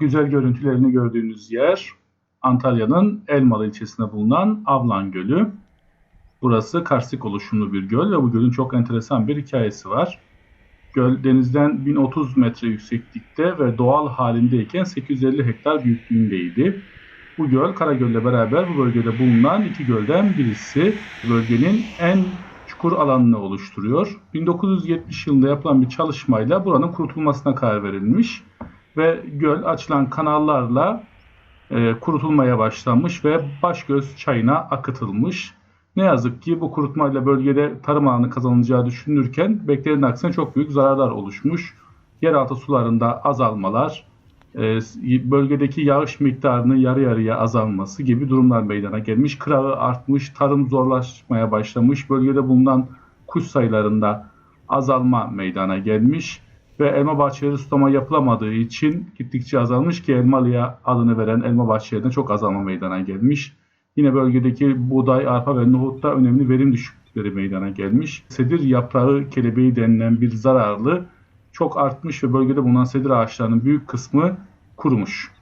güzel görüntülerini gördüğünüz yer Antalya'nın Elmalı ilçesinde bulunan Avlan Gölü. Burası karstik oluşumlu bir göl ve bu gölün çok enteresan bir hikayesi var. Göl denizden 1030 metre yükseklikte ve doğal halindeyken 850 hektar büyüklüğündeydi. Bu göl Karagöl'le beraber bu bölgede bulunan iki gölden birisi. Bölgenin en çukur alanını oluşturuyor. 1970 yılında yapılan bir çalışmayla buranın kurutulmasına karar verilmiş ve göl açılan kanallarla e, kurutulmaya başlanmış ve Başgöz çayına akıtılmış. Ne yazık ki bu kurutmayla bölgede tarım alanı kazanılacağı düşünülürken beklenenin aksine çok büyük zararlar oluşmuş. Yeraltı sularında azalmalar, e, bölgedeki yağış miktarının yarı yarıya azalması gibi durumlar meydana gelmiş. Kırağı artmış, tarım zorlaşmaya başlamış, bölgede bulunan kuş sayılarında azalma meydana gelmiş ve elma bahçeleri sulama yapılamadığı için gittikçe azalmış ki Elmalı'ya adını veren elma bahçelerinde çok azalma meydana gelmiş. Yine bölgedeki buğday, arpa ve nohutta önemli verim düşüklükleri meydana gelmiş. Sedir yaprağı kelebeği denilen bir zararlı çok artmış ve bölgede bulunan sedir ağaçlarının büyük kısmı kurumuş.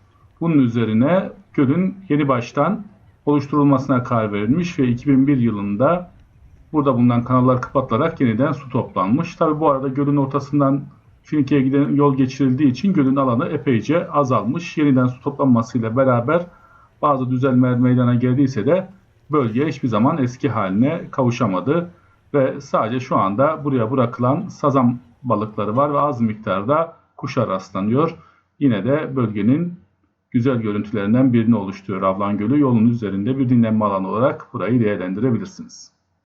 Bunun üzerine gölün yeni baştan oluşturulmasına karar verilmiş ve 2001 yılında burada bulunan kanallar kapatılarak yeniden su toplanmış. Tabi bu arada gölün ortasından Finike'ye giden yol geçirildiği için gölün alanı epeyce azalmış. Yeniden su toplanmasıyla beraber bazı düzelmeler meydana geldiyse de bölge hiçbir zaman eski haline kavuşamadı. Ve sadece şu anda buraya bırakılan sazan balıkları var ve az miktarda kuşa rastlanıyor. Yine de bölgenin güzel görüntülerinden birini oluşturuyor Avlan Gölü. Yolun üzerinde bir dinlenme alanı olarak burayı değerlendirebilirsiniz.